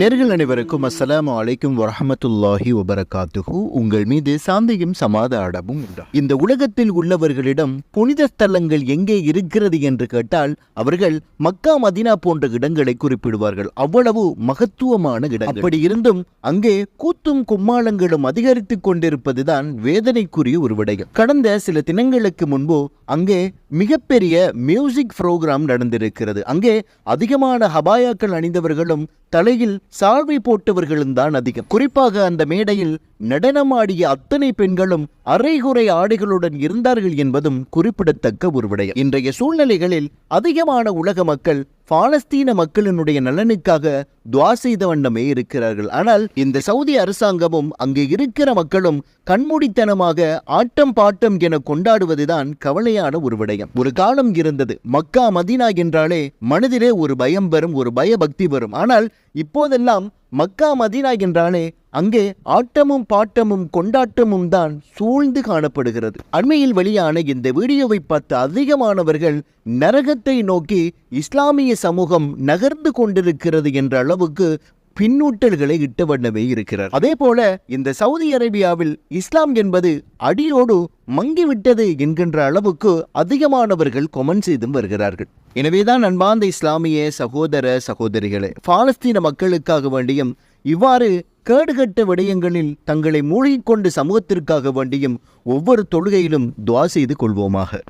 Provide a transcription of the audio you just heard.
நேர்கள் அனைவருக்கும் அஸ்லாம் அலைக்கும் வரஹமத்துல்லாஹி வபரகாத்துஹு. உங்கள் மீது சாந்தியும் சமாதானமும் உண்டா? இந்த உலகத்தில் உள்ளவர்களிடம் புனித ஸ்தலங்கள் எங்கே இருக்கிறது என்று கேட்டால் அவர்கள் மக்கா மதினா போன்ற இடங்களை குறிப்பிடுவார்கள். அவ்வளவு மகத்துவமான இடங்கள். அப்படி இருந்தும் அங்கே கூத்தும் கும்மாளங்களும் அதிகரித்துக் கொண்டிருப்பதுதான் வேதனைக்குரிய ஒரு விடயம். கடந்த சில தினங்களுக்கு முன்பு அங்கே மிகப்பெரிய மியூசிக் புரோகிராம் நடந்திருக்கிறது. அங்கே அதிகமான ஹபாயாக்கள் அணிந்தவர்களும் தலையில் சால்வை போட்டவர்களும் தான் அதிகம். குறிப்பாக அந்த மேடையில் நடனமாடிய அத்தனை பெண்களும் அரைகுறை ஆடைகளுடன் இருந்தார்கள் என்பதும் குறிப்பிடத்தக்க ஒரு விடயம். இன்றைய சூழ்நிலைகளில் அதிகமான உலக மக்கள் பாலஸ்தீன மக்களினுடைய நலனுக்காக துவா செய்த வண்ணமே இருக்கிறார்கள். ஆனால் இந்த சவுதி அரசாங்கமும் அங்கே இருக்கிற மக்களும் கண்மூடித்தனமாக ஆட்டம் பாட்டம் என கொண்டாடுவதுதான் கவலையான ஒரு விடயம். ஒரு காலம் இருந்தது. மக்கா மதினா என்றாலே மனதிலே ஒரு பயம் வரும் ஒரு பயபக்தி வரும். ஆனால் இப்போதெல்லாம் மக்கா மதீனா என்றாலே அங்கே ஆட்டமும் பாட்டமும் கொண்டாட்டமும் தான் சூழ்ந்து காணப்படுகிறது. அண்மையில் வெளியான இந்த வீடியோவை பார்த்த அதிகமானவர்கள் நரகத்தை நோக்கி இஸ்லாமிய சமூகம் நகர்ந்து கொண்டிருக்கிறது என்ற அளவுக்கு பின்னூட்டல்களை இட்ட வண்ணமே இருக்கிறார். அதே போல இந்த சவுதி அரேபியாவில் இஸ்லாம் என்பது அடியோடு மங்கிவிட்டது என்கின்ற அளவுக்கு அதிகமானவர்கள் கொமெண்ட் செய்தும் வருகிறார்கள். எனவேதான் அன்பார்ந்த இஸ்லாமிய சகோதர சகோதரிகளே பாலஸ்தீன மக்களுக்காக வேண்டியும் இவ்வாறு கேடுகட்ட விடயங்களில் தங்களை மூழ்கிக் கொண்டு சமூகத்திற்காக வேண்டியும் ஒவ்வொரு தொழுகையிலும் துவா செய்து கொள்வோமாக.